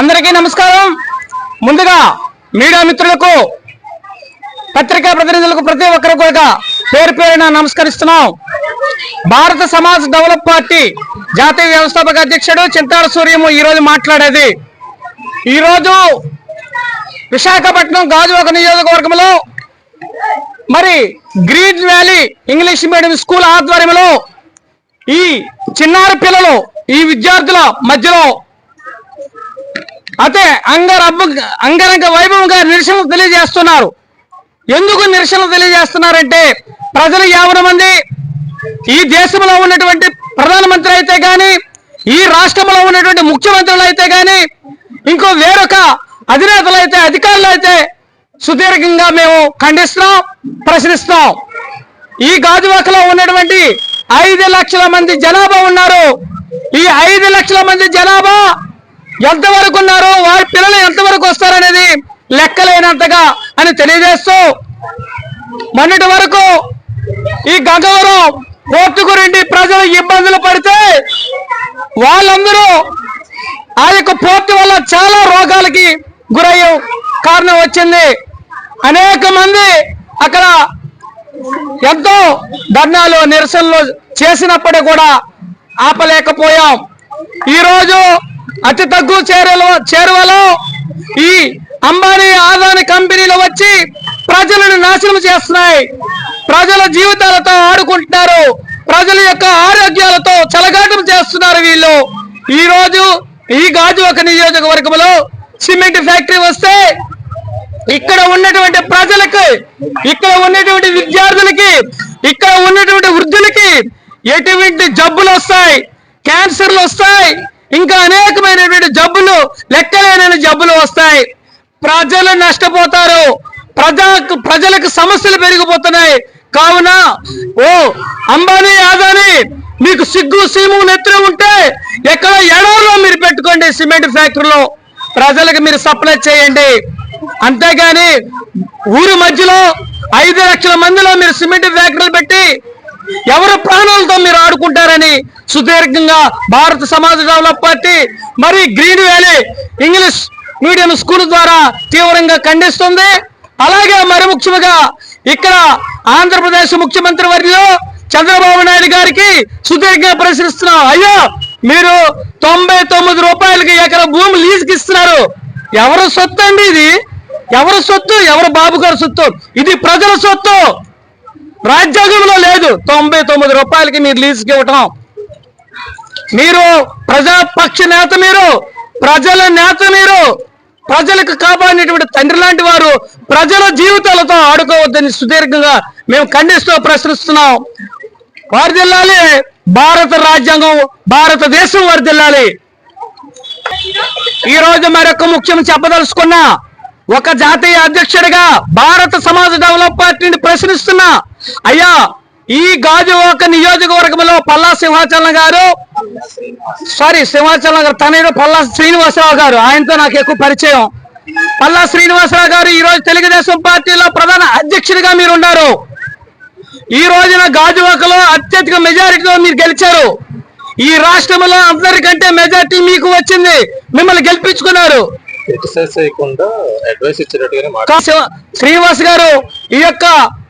అందరికీ నమస్కారం. ముందుగా మీడియా మిత్రులకు పత్రికా ప్రతినిధులకు ప్రతి ఒక్కరు కూడా పేరు పేరున నమస్కరిస్తున్నాం. భారత సమాజ్ డెవలప్ పార్టీ జాతీయ వ్యవస్థాపక అధ్యక్షుడు చింతాడ సూర్యము ఈ రోజు మాట్లాడేది. ఈరోజు విశాఖపట్నం గాజువాక నియోజకవర్గంలో మరి green valley English medium school ఆధ్వర్యంలో ఈ చిన్నారి పిల్లలు ఈ విద్యార్థుల మధ్యలో అదే అంగరబ్బ అంగరంగ వైభవంగా నిరసనలు తెలియజేస్తున్నారు. ఎందుకు నిరసనలు తెలియజేస్తున్నారంటే ప్రజలు యావన మంది ఈ దేశంలో ఉన్నటువంటి ప్రధానమంత్రి అయితే కానీ ఈ రాష్ట్రంలో ఉన్నటువంటి ముఖ్యమంత్రులు అయితే కానీ ఇంకో వేరొక అధినేతలు అయితే అధికారులు అయితే సుదీర్ఘంగా మేము ఖండిస్తున్నాం ప్రశ్నిస్తాం ఈ గాజువాకలో ఉన్నటువంటి ఐదు లక్షల మంది జనాభా ఉన్నారు. ఈ ఐదు లక్షల మంది జనాభా ఎంతవరకు ఉన్నారు వారి పిల్లలు ఎంతవరకు వస్తారనేది లెక్కలేనంతగా అని తెలియజేస్తూ మొన్నటి వరకు ఈ గంగవరం పోర్టు గురించి ప్రజలు ఇబ్బందులు పడితే వాళ్ళందరూ ఆ యొక్క పోర్టు వల్ల చాలా రోగాలకి గురయ్యే కారణం వచ్చింది. అనేక మంది అక్కడ ఎంతో ధర్నాలు నిరసనలు చేసినప్పటికీ కూడా ఆపలేకపోయాం. ఈరోజు అతి తక్కువ చేరలో చేరువలో ఈ అంబానీ ఆదాని కంపెనీలు వచ్చి ప్రజలను నాశనం చేస్తున్నాయి. ప్రజల జీవితాలతో ఆడుకుంటున్నారు. ప్రజల యొక్క ఆరోగ్యాలతో చలగాటం చేస్తున్నారు వీళ్ళు. ఈ రోజు ఈ గాజువాక నియోజకవర్గంలో సిమెంట్ ఫ్యాక్టరీ వస్తే ఇక్కడ ఉన్నటువంటి ప్రజలకు ఇక్కడ ఉన్నటువంటి విద్యార్థులకి ఇక్కడ ఉన్నటువంటి వృద్ధులకి ఎటువంటి జబ్బులు వస్తాయి క్యాన్సర్లు వస్తాయి ఇంకా అనేకమైనటువంటి జబ్బులు లెక్కలేనని జబ్బులు వస్తాయి. ప్రజలు నష్టపోతారు. ప్రజా ప్రజలకు సమస్యలు పెరిగిపోతున్నాయి. కావున ఓ అంబానీ ఆదాని మీకు సిగ్గు సీము నెత్తులు ఉంటే ఎక్కడ ఎడవలో మీరు పెట్టుకోండి సిమెంట్ ఫ్యాక్టరీలో. ప్రజలకు మీరు సప్లై చేయండి. అంతేగాని ఊరి మధ్యలో ఐదు లక్షల మందిలో మీరు సిమెంట్ ఫ్యాక్టరీలు పెట్టి ఎవరు ప్రాణం మీరు సుదీర్ఘంగా భారత సమాజ డెవలప్ పార్టీ మరి green valley English medium school ద్వారా తీవ్రంగా ఖండిస్తుంది. అలాగే మరి ముఖ్యంగా ఇక్కడ ఆంధ్రప్రదేశ్ ముఖ్యమంత్రి వర్యులు చంద్రబాబు నాయుడు గారికి సుదీర్ఘంగా ప్రశ్నిస్తున్నాం అయ్యో మీరు తొంభై తొమ్మిది రూపాయలకి ఎకర భూమి లీజుకి ఇస్తున్నారు. ఎవరు సొత్తు అండి ఇది? ఎవరు సొత్తు? ఎవరు బాబు గారు సొత్తు? ఇది ప్రజల సొత్తు. రాజ్యాంగంలో లేదు. తొంభై తొమ్మిది రూపాయలకి మీరు లీజుకి ఇవ్వటం. మీరు ప్రజాపక్ష నేత మీరు ప్రజల నేత మీరు ప్రజలకు కాపాడినటువంటి తండ్రి లాంటి వారు ప్రజల జీవితాలతో ఆడుకోవద్దని సుదీర్ఘంగా మేము ఖండిస్తూ ప్రశ్నిస్తున్నాం. వర్దిల్లాలి. భారత రాజ్యాంగం భారతదేశం వర్దిల్లాలి. ఈ రోజు మరొక ముఖ్యం చెప్పదలుచుకున్నా ఒక జాతీయ అధ్యక్షుడిగా భారత సమాజ డెవలప్ పార్టీని ప్రశ్నిస్తున్నా అయ్యా ఈ గాజువాక నియోజకవర్గంలో పల్లా సింహాచలం గారు సారీ సింహాచలం గారు తనయుడు పల్లా శ్రీనివాసరావు గారు ఆయనతో నాకు ఎక్కువ పరిచయం. పల్లా శ్రీనివాసరావు గారు ఈ రోజు తెలుగుదేశం పార్టీలో ప్రధాన అధ్యక్షుడిగా మీరు ఉన్నారు ఈ రోజున గాజువాకలో అత్యధిక మెజారిటీతో మీరు గెలిచారు. ఈ రాష్ట్రంలో అందరికంటే మెజారిటీ మీకు వచ్చింది. మిమ్మల్ని గెలిపించుకున్నారు. శ్రీనివాస్ గారు ఈ యొక్క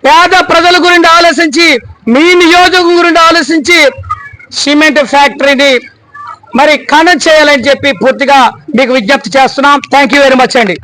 పేద ప్రజల గురించి ఆలోచించి మీ నియోజకం గురించి ఆలోచించి సిమెంట్ ఫ్యాక్టరీని మరి ఖననం చేయాలని చెప్పి పూర్తిగా మీకు విజ్ఞప్తి చేస్తున్నాం. థ్యాంక్ యూ వెరీ మచ్ అండి.